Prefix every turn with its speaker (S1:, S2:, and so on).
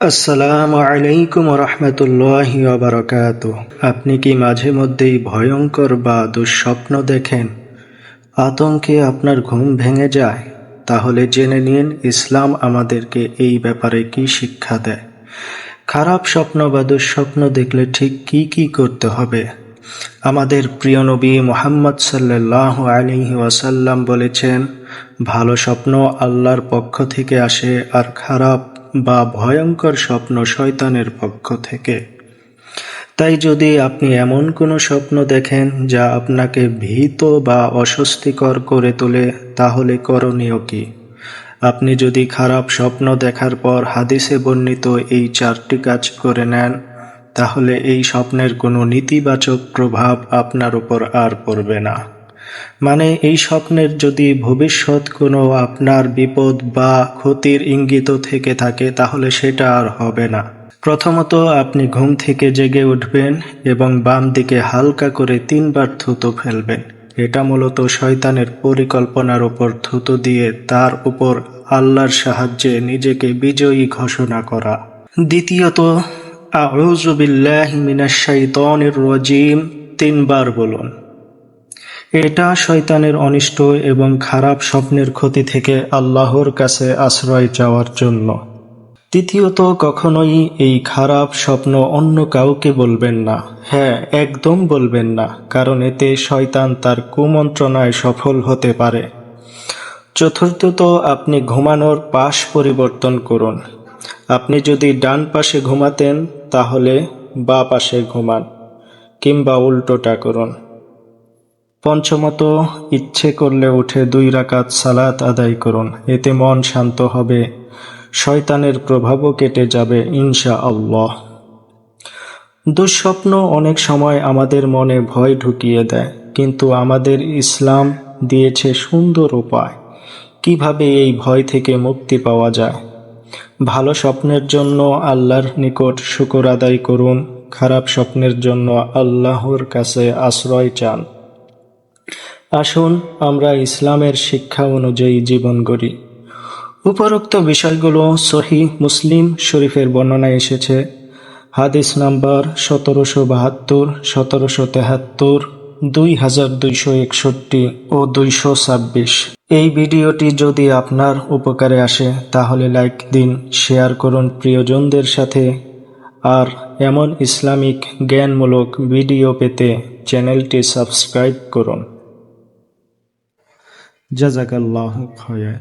S1: আসসালামু আলাইকুম রহমতুল্লাহ বারকাত। আপনি কি মাঝে মধ্যেই ভয়ঙ্কর বা দুঃস্বপ্ন দেখেন? আতঙ্কে আপনার ঘুম ভেঙে যায়? তাহলে জেনে নিন ইসলাম আমাদেরকে এই ব্যাপারে কি শিক্ষা দেয়। খারাপ স্বপ্ন বা দুঃস্বপ্ন দেখলে ঠিক কি কি করতে হবে? আমাদের প্রিয় নবী মোহাম্মদ সাল্লাহ আলিহি ওয়াসাল্লাম বলেছেন, ভালো স্বপ্ন আল্লাহর পক্ষ থেকে আসে আর খারাপ বা ভয়ঙ্কর স্বপ্ন শয়তানের পক্ষ থেকে। তাই যদি আপনি এমন কোনো স্বপ্ন দেখেন যা আপনাকে ভীত বা অস্বস্তিকর করে তোলে, তাহলে করণীয় কি? আপনি যদি খারাপ স্বপ্ন দেখার পর হাদিসে বর্ণিত এই চারটি কাজ করে নেন, তাহলে এই স্বপ্নের কোনো নেতিবাচক প্রভাব আপনার উপর আর পড়বে না। মানে এই স্বপ্নের যদি ভবিষ্যৎ কোনো আপনার বিপদ বা ক্ষতির ইঙ্গিত থেকে থাকে, তাহলে সেটা আর হবে না। প্রথমত আপনি ঘুম থেকে জেগে উঠবেন এবং বাম দিকে হালকা করে তিনবার থুতো ফেলবেন। এটা মূলত শয়তানের পরিকল্পনার উপর থুতো দিয়ে তার উপর আল্লাহর সাহায্যে নিজেকে বিজয়ী ঘোষণা করা। দ্বিতীয়ত, আউযু বিল্লাহি মিনাশ শাইতানির রাজিম, তিনবার বলুন। এটা শয়তানের অনিষ্ট এবং খারাপ স্বপ্নের ক্ষতি থেকে আল্লাহর কাছে আশ্রয় চাওয়ার জন্য। তৃতীয়ত, কখনোই এই খারাপ স্বপ্ন অন্য কাউকে বলবেন না। হ্যাঁ একদম বলবেন না, কারণ এতে শয়তান তার কুমন্ত্রণায় সফল হতে পারে। চতুর্থত, আপনি ঘুমানোর পাশ পরিবর্তন করুন। আপনি যদি ডান পাশে ঘুমাতেন, তাহলে বা পাশে ঘুমান, কিংবা উল্টোটা করুন। পঞ্চমত, ইচ্ছে করলে উঠে দুই রাকাত সালাত আদায় করুন, এতে মন শান্ত হবে, শয়তানের প্রভাবও কেটে যাবে ইনশা আল্লাহ দুঃস্বপ্ন অনেক সময় আমাদের মনে ভয় ঢুকিয়ে দেয়, কিন্তু আমাদের ইসলাম দিয়েছে সুন্দর উপায়, কীভাবে এই ভয় থেকে মুক্তি পাওয়া যায়? ভালো স্বপ্নের জন্য আল্লাহর নিকট শুকর আদায় করুন, খারাপ স্বপ্নের জন্য আল্লাহর কাছে আশ্রয় চান। আসুন, আমরা ইসলামের শিক্ষা অনুযায়ী জীবন গড়ি। উপরোক্ত বিষয়গুলো সহি মুসলিম শরীফের বর্ণনায় এসেছে। হাদিস নাম্বার সতেরোশো বাহাত্তর, সতেরোশো তেহাত্তর, দুই হাজার দুইশো একষট্টি ও দুইশো ছাব্বিশ। এই ভিডিওটি যদি আপনার উপকারে আসে, তাহলে লাইক দিন, শেয়ার করুন প্রিয়জনদের সাথে। আর এমন ইসলামিক জ্ঞানমূলক ভিডিও পেতে চ্যানেলটি সাবস্ক্রাইব করুন। Jazakallahu khair.